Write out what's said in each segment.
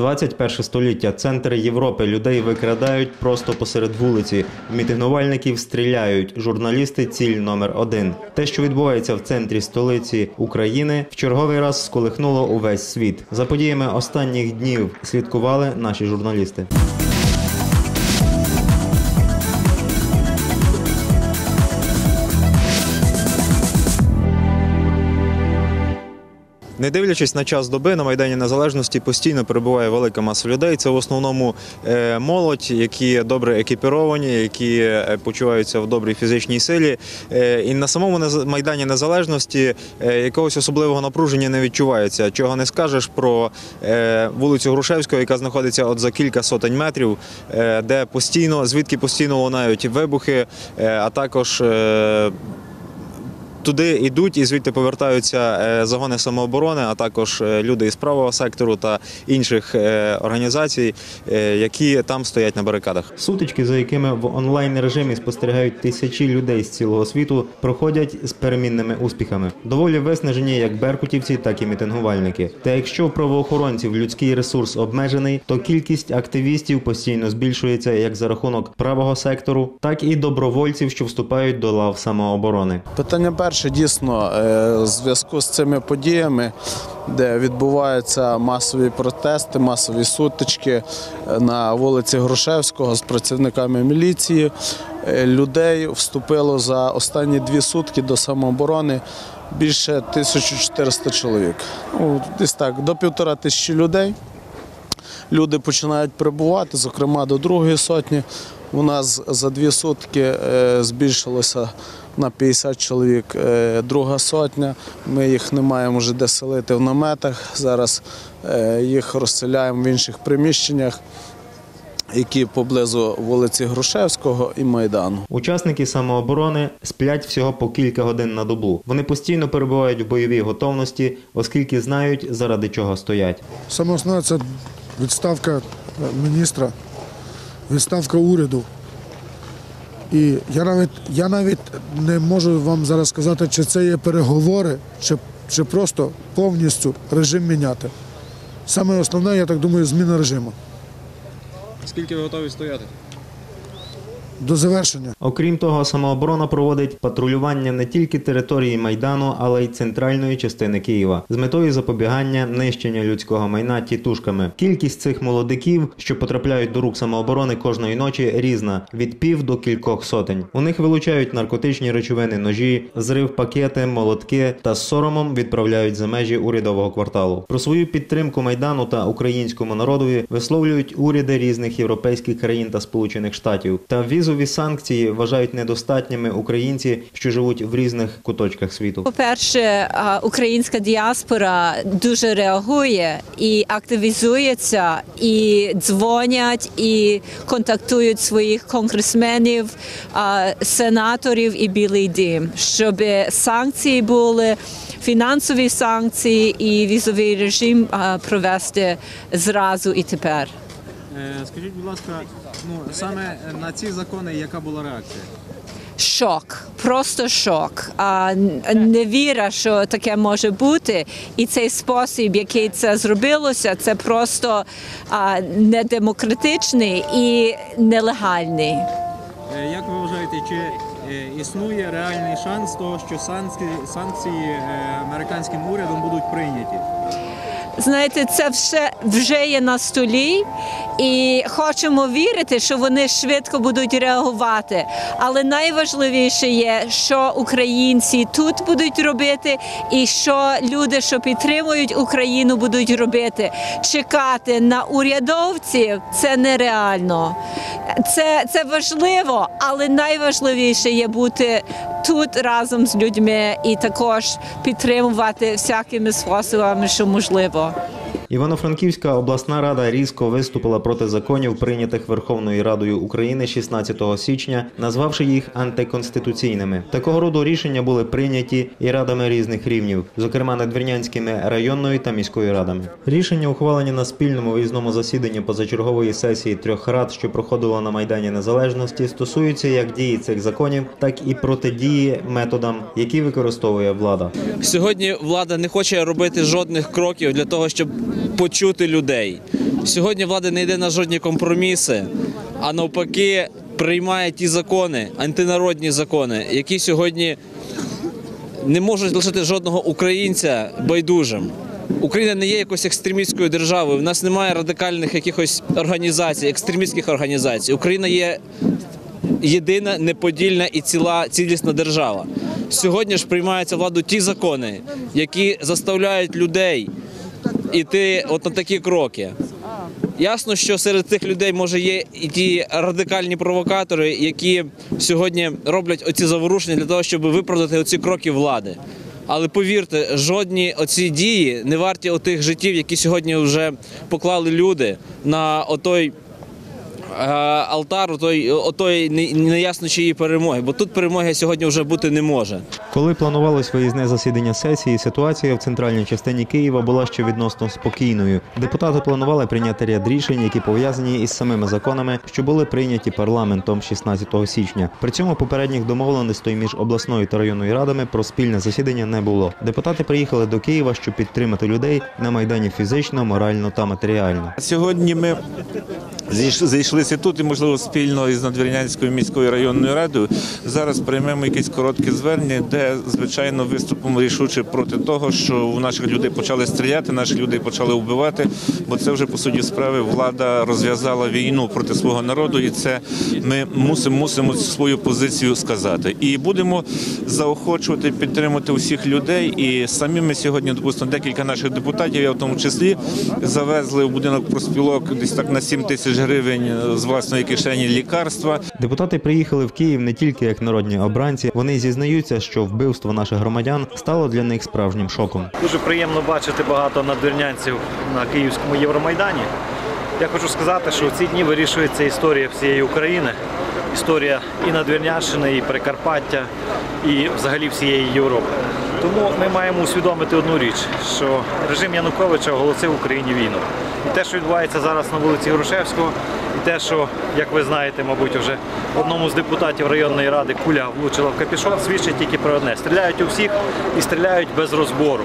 21 століття. Центр Європи людей викрадають просто посеред вулиці. Мітингувальників стріляють. Журналісти ціль номер один. Те, що відбувається в центрі столиці України, в черговий раз сколихнуло увесь світ. За подіями останніх днів слідкували наші журналісти. Не дивлячись на час доби, на Майдані Незалежності постійно перебуває велика маса людей. Це в основному е, молодь, які добре екіпіровані, які е, почуваються в добрій фізичній силі. Е, І на самому Майдані Незалежності якогось особливого напруження не відчувається. Чого не скажеш про вулицю Грушевського, яка знаходиться от за кілька сотень метрів, де постійно, звідки постійно лунають вибухи, а також Туди йдуть і звідти повертаються е, загони самооборони, а також е, люди із правого сектору та інших е, організацій, які там стоять на барикадах. Сутички, за якими в онлайн режимі спостерігають тисячі людей з цілого світу, проходять з перемінними успіхами. Доволі виснажені як беркутівці, так і мітингувальники. Та якщо в правоохоронців людський ресурс обмежений, то кількість активістів постійно збільшується як за рахунок правого сектору, так і добровольців, що вступають до лав самооборони. Питання перше дійсно е, в зв'язку з цими подіями, де відбуваються масові протести, масові сутички е, на вулиці Грушевського з працівниками міліції. е, Людей вступило за останні дві сутки до самооборони більше 1400 чоловік. Ну, десь так, до півтора тисячі людей. Люди починають прибувати, зокрема до другої сотні. У нас за дві сутки збільшилося на 50 чоловік е, друга сотня. Ми їх не маємо вже де селити в наметах. Зараз е, їх розселяємо в інших приміщеннях, які поблизу вулиці Грушевського і Майдану. Учасники самооборони сплять всього по кілька годин на добу. Вони постійно перебувають в бойовій готовності, оскільки знають, заради чого стоять. Саме основне це відставка е, міністра, відставка уряду. І я навіть, я навіть не можу вам зараз сказати, чи це є переговори, чи, чи просто повністю режим міняти. Саме основне, я так думаю, зміна режиму Скільки ви готові стояти? До завершення. Окрім того, самооборона проводить патрулювання не тільки території майдану, але й центральної частини Києва з метою запобігання нищення людського майна тітушками. Кількість цих молодиків, що потрапляють до рук самооборони кожної ночі, різна від пів до кількох сотень. У них вилучають наркотичні речовини, ножі, зрив пакети, молотки та з соромом відправляють за межі урядового кварталу. Про свою підтримку майдану та українському народові висловлюють уряди різних європейських країн та Сполучених Штатів. Та візові санкції вважають недостатніми українці, що живуть в різних куточках світу. По-перше, українська діаспора дуже реагує і активізується, і дзвонять, і контактують своїх конгресменів, сенаторів і Білий Дім, щоб санкції були. Фінансові санкції і візовий режим провести зразу і тепер. Е, Скажіть, будь ласка, ну саме на ці закони яка була реакція? Шок, просто шок. А н- не віра, що таке може бути. І цей спосіб, який це зробилося, це просто а, недемократичний і нелегальний. Е, Як ви вважаєте, чи е, існує реальний шанс того, що санкції, санкції американським урядом будуть прийняті? Знаєте, це все вже є на столі, і хочемо вірити, що вони швидко будуть реагувати. Але найважливіше є, що українці тут будуть робити, і що люди, що підтримують Україну, будуть робити. Чекати на урядовців це нереально. Це, це важливо, але найважливіше є бути тут разом з людьми і також підтримувати всякими способами, що можливо. Івано-Франківська обласна рада різко виступила проти законів, прийнятих Верховною Радою України 16 січня, назвавши їх антиконституційними. Такого роду рішення були прийняті і радами різних рівнів, зокрема надвірнянськими районною та міською радами. Рішення ухвалені на спільному виїзному засіданні позачергової сесії трьох рад, що проходило на майдані Незалежності, стосуються як дії цих законів, так і протидії методам, які використовує влада. Сьогодні влада не хоче робити жодних кроків для того, щоб почути людей. Сьогодні влада не йде на жодні компроміси, а навпаки приймає ті закони, антинародні закони, які сьогодні не можуть лишити жодного українця байдужим. Україна не є якоюсь екстремістською державою. В нас немає радикальних якихось організацій, екстремістських організацій. Україна є єдина, неподільна і ціла цілісна держава. Сьогодні ж приймаються владу ті закони, які заставляють людей іти от на такі кроки. Ясно, що серед цих людей може є і ті радикальні провокатори, які сьогодні роблять оці заворушення для того, щоб виправдати оці кроки влади. Але повірте, жодні оці дії не варті отих життів, які сьогодні вже поклали люди на отой алтар, отой, отої не- неясно чиї перемоги. Бо тут перемоги сьогодні вже бути не може. Коли планувалось виїзне засідання сесії, ситуація в центральній частині Києва була ще відносно спокійною. Депутати планували прийняти ряд рішень, які пов'язані із самими законами, що були прийняті парламентом 16 січня. При цьому попередніх домовленостей між обласною та районною радами про спільне засідання не було. Депутати приїхали до Києва, щоб підтримати людей на майдані фізично, морально та матеріально. Сьогодні ми зійш- зійшлися тут і, можливо, спільно із Надвірнянською міською районною радою зараз приймемо якесь коротке звернення, де, звичайно, виступимо рішуче проти того, що у наших людей почали стріляти, наших людей почали вбивати, бо це вже по суті справи влада розв'язала війну проти свого народу, і це ми мусимо мусимо свою позицію сказати. І будемо заохочувати, підтримувати усіх людей. І самі ми сьогодні, допустимо, декілька наших депутатів, я в тому числі, завезли в будинок проспілок десь так на 7 тисяч гривень з власної кишені лікарства. Депутати приїхали в Київ не тільки як народні обранці. Вони зізнаються, що вбивство наших громадян стало для них справжнім шоком. Дуже приємно бачити багато надвірнянців на Київському Євромайдані. Я хочу сказати, що в ці дні вирішується історія всієї України, історія і Надвірнянщини, і Прикарпаття, і взагалі всієї Європи. Тому ми маємо усвідомити одну річ, що режим Януковича оголосив Україні війну. І те, що відбувається зараз на вулиці Грушевського, і те, що, як ви знаєте, мабуть, вже одному з депутатів районної ради куля влучила в капішон, свідчить тільки про одне: стріляють у всіх і стріляють без розбору.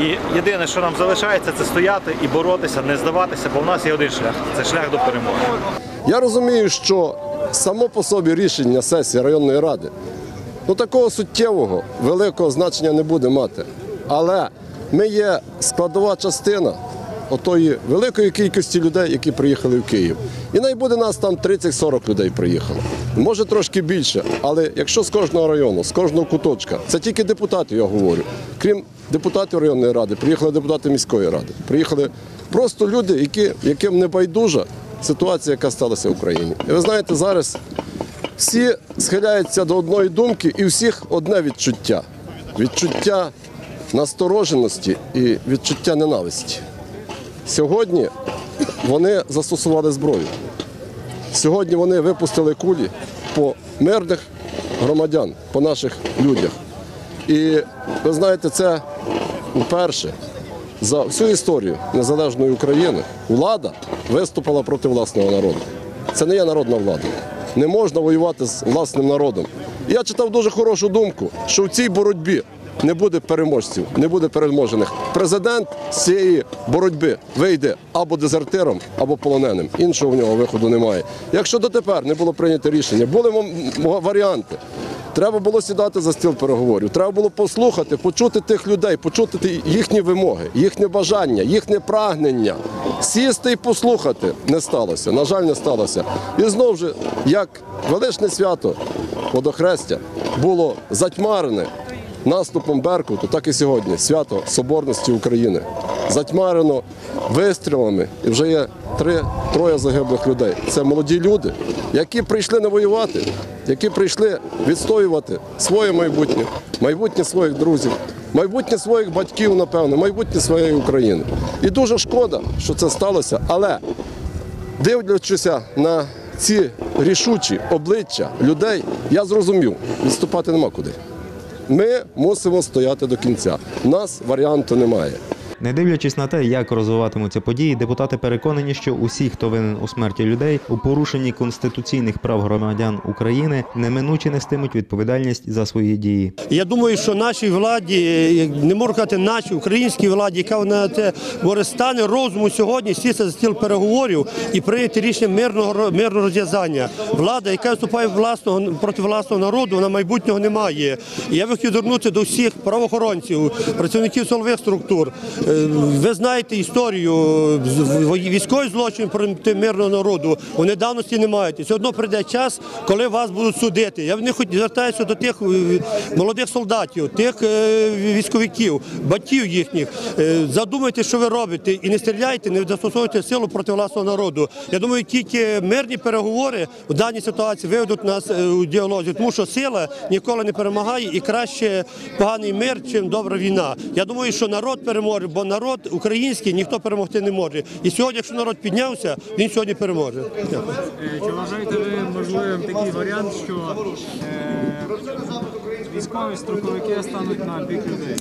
І єдине, що нам залишається, це стояти і боротися, не здаватися, бо в нас є один шлях це шлях до перемоги. Я розумію, що само по собі рішення сесії районної ради ну такого суттєвого великого значення не буде мати. Але ми є складова частина отої великої кількості людей, які приїхали в Київ. І най буде нас там 30-40 людей приїхало. Може трошки більше, але якщо з кожного району, з кожного куточка, це тільки депутати, я говорю. Крім депутатів районної ради, приїхали депутати міської ради. Приїхали просто люди, які, яким не байдужа ситуація, яка сталася в Україні. І ви знаєте, зараз всі схиляються до одної думки, і всіх одне відчуття: відчуття настороженості і відчуття ненависті. Сьогодні вони застосували зброю. Сьогодні вони випустили кулі по мирних громадян, по наших людях. І ви знаєте, це вперше за всю історію незалежної України влада виступила проти власного народу. Це не є народна влада. Не можна воювати з власним народом. Я читав дуже хорошу думку, що в цій боротьбі не буде переможців, не буде переможених. Президент з цієї боротьби вийде або дезертиром, або полоненим. Іншого в нього виходу немає. Якщо дотепер не було прийнято рішення, були варіанти. Треба було сідати за стіл переговорів. Треба було послухати, почути тих людей, почути їхні вимоги, їхнє бажання, їхнє прагнення. Сісти і послухати не сталося. На жаль, не сталося. І знову ж, як величне свято водохрестя було затьмарене наступом Беркуту, так і сьогодні свято Соборності України. Затьмарено вистрілами, і вже є три-троє загиблих людей. Це молоді люди, які прийшли не воювати, які прийшли відстоювати своє майбутнє, майбутнє своїх друзів, майбутнє своїх батьків, напевно, майбутнє своєї України. І дуже шкода, що це сталося, але дивлячися на ці рішучі обличчя людей, я зрозумів, відступати нема куди. Ми мусимо стояти до кінця. У нас варіанту немає. Не дивлячись на те, як розвиватимуться події, депутати переконані, що усі, хто винен у смерті людей, у порушенні конституційних прав громадян України, неминуче нестимуть відповідальність за свої дії. Я думаю, що нашій владі, е, не можу казати нашій українській владі, яка вона те говорить, стане розуму сьогодні сісти за стіл переговорів і прийняти рішення мирного мирного розв'язання. Влада, яка виступає власного проти власного народу, вона майбутнього не має. І я би звернутися до всіх правоохоронців, працівників силових структур. Е, Ви знаєте історію з- в- військових злочинів проти мирного народу. Вони давності не мають. І все одно прийде час, коли вас будуть судити. Я не хоч звертаюся до тих е, молодих солдатів, тих е, військовиків, батьків їхніх. Задумайте, що ви робите, і не стріляйте, не застосовуйте силу проти власного народу. Я думаю, тільки мирні переговори в даній ситуації виведуть нас у діалозі, тому що сила ніколи не перемагає і краще поганий мир, чим добра війна. Я думаю, що народ переможе, бо народ український ніхто перемогти не може. І сьогодні, якщо народ піднявся, він сьогодні переможе. Е, Чи вважаєте ви можливим такий варіант, що е, військові строковики стануть на бік людей?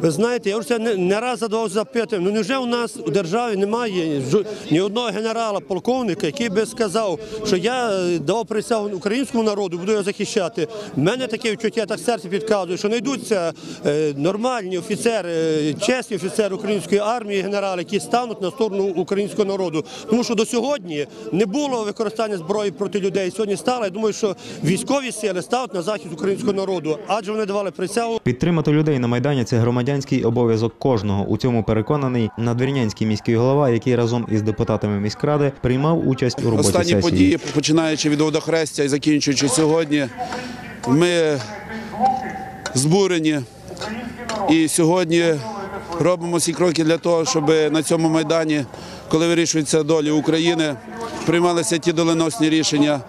Ви знаєте, я вже не, раз задавав запитання. Ну невже у нас у державі немає ні одного генерала, полковника, який би сказав, що я е, давав присягу українському народу, буду його захищати. У мене таке відчуття, так серце підказує, що знайдуться е, нормальні офіцери, е, чесні офіцери української армії, генерали, які стануть на сторону українського народу. Тому що до сьогодні не було використання зброї проти людей. Сьогодні стало. Я думаю, що військові сили ставать на захист українського народу, адже вони давали присягу. Підтримати людей на майдані це громадянський обов'язок кожного. У цьому переконаний надвірнянський міський голова, який разом із депутатами міськради приймав участь у роботі Останні сесії. події, починаючи від водохрестя і закінчуючи сьогодні, ми збурені і сьогодні робимо всі кроки для того, щоб на цьому майдані, коли вирішуються долі України, приймалися ті доленосні рішення,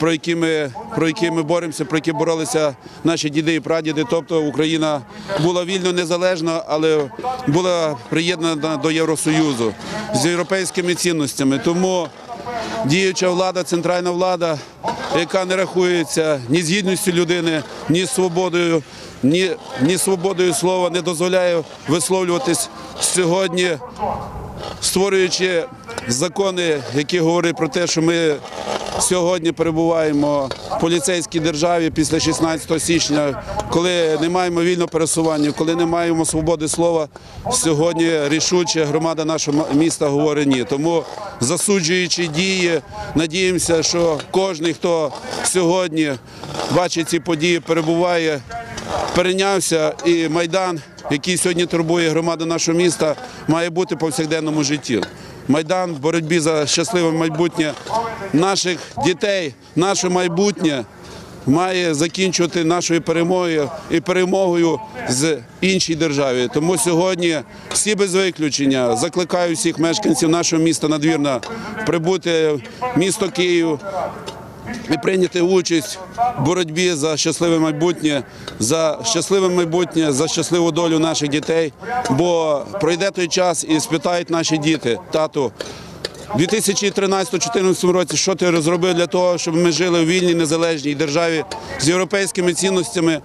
про які ми про які ми боремося, про які боролися наші діди і прадіди. Тобто Україна була вільно незалежна, але була приєднана до Євросоюзу з європейськими цінностями. Тому діюча влада, центральна влада, яка не рахується ні з гідністю людини, ні з свободою, ні, ні свободою слова, не дозволяє висловлюватись сьогодні, створюючи закони, які говорять про те, що ми сьогодні перебуваємо в поліцейській державі після 16 січня, коли не маємо вільного пересування, коли не маємо свободи слова. Сьогодні рішуче громада нашого міста говорить ні. Тому засуджуючи дії, надіємося, що кожен, хто сьогодні бачить ці події, перебуває, перейнявся і майдан, який сьогодні турбує громаду нашого міста, має бути в повсякденному житті. Майдан в боротьбі за щасливе майбутнє наших дітей, наше майбутнє має закінчувати нашою перемогою і перемогою з іншій державі. Тому сьогодні всі без виключення закликаю всіх мешканців нашого міста Надвірна прибути в місто Київ і прийняти участь в боротьбі за щасливе майбутнє, за щасливе майбутнє, за щасливу долю наших дітей. Бо пройде той час і спитають наші діти, тату. У 2013-2014 році що ти розробив для того, щоб ми жили в вільній незалежній державі з європейськими цінностями,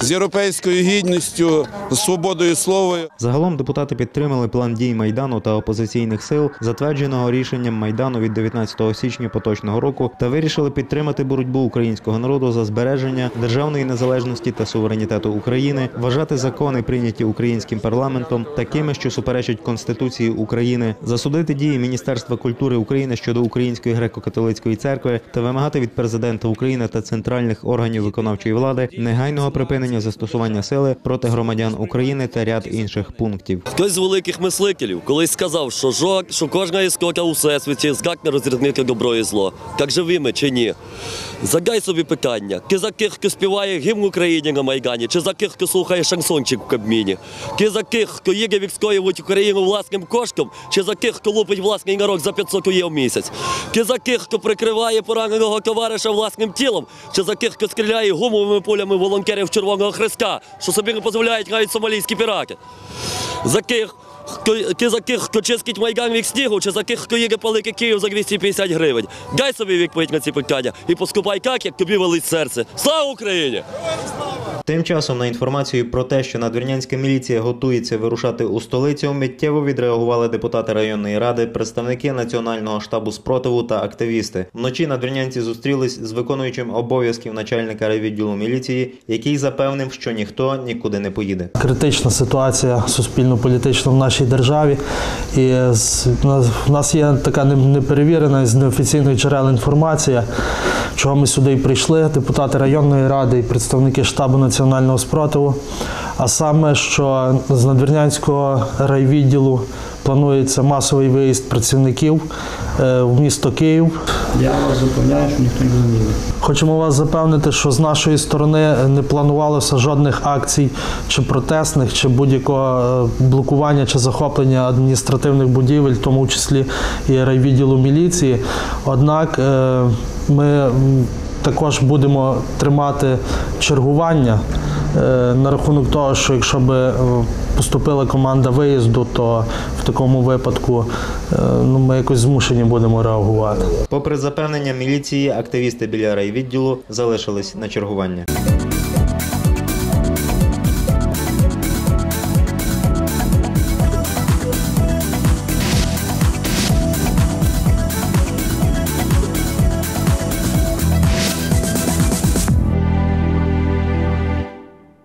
з європейською гідністю, з свободою слова. Загалом депутати підтримали план дій майдану та опозиційних сил, затвердженого рішенням майдану від 19 січня поточного року, та вирішили підтримати боротьбу українського народу за збереження державної незалежності та суверенітету України, вважати закони, прийняті українським парламентом, такими, що суперечать Конституції України, засудити дії Міністерства культури України щодо Української греко-католицької церкви та вимагати від президента України та центральних органів виконавчої влади негайного припинення застосування сили проти громадян України та ряд інших пунктів. Хтось з великих мислителів колись сказав, що жок, що кожна іскота у всесвіті здатна розрізнити добро і зло. Так живі ми чи ні? Задай собі питання: ти за ких хто співає гімн Україні на Майдані, чи за ких хто слухає шансончик в Кабміні? Ти за ких хто їде відстоювати Україну власним коштом, чи за ких хто лупить власний народ за 500 ує в місяць? Ти за ких хто прикриває пораненого товариша власним тілом, чи за ких хто стріляє гумовими полями волонтерів Червоного Христа, що собі не дозволяють навіть сомалійські пірати? За ких хто- ти за ких хто чистить майдан від снігу, чи за ких хто їде палики Київ за 250 гривень. Дай собі відповідь на ці питання і поступай так, як тобі велить серце. Слава Україні! Тим часом на інформацію про те, що надвірнянська міліція готується вирушати у столицю, миттєво відреагували депутати районної ради, представники національного штабу спротиву та активісти. Вночі надвірнянці зустрілись з виконуючим обов'язків начальника райвідділу міліції, який запевнив, що ніхто нікуди не поїде. критична ситуація суспільно-політична в нашій державі. І в нас- є така не- неперевірена з неофіційних джерел інформація, чого ми сюди і прийшли, депутати районної ради і представники штабу національного спротиву. А саме, що з надвірнянського райвідділу планується масовий виїзд працівників е, в місто Київ. Я вас запевняю, що ніхто не зміни. Хочемо вас запевнити, що з нашої сторони не планувалося жодних акцій чи протестних, чи будь-якого е, блокування чи захоплення адміністративних будівель, в тому числі і райвідділу міліції. Однак е, ми також будемо тримати чергування е, на рахунок того, що якщо би е, поступила команда виїзду, то в такому випадку е, ну, ми якось змушені будемо реагувати. Попри запевнення міліції, активісти біля райвідділу залишились на чергування.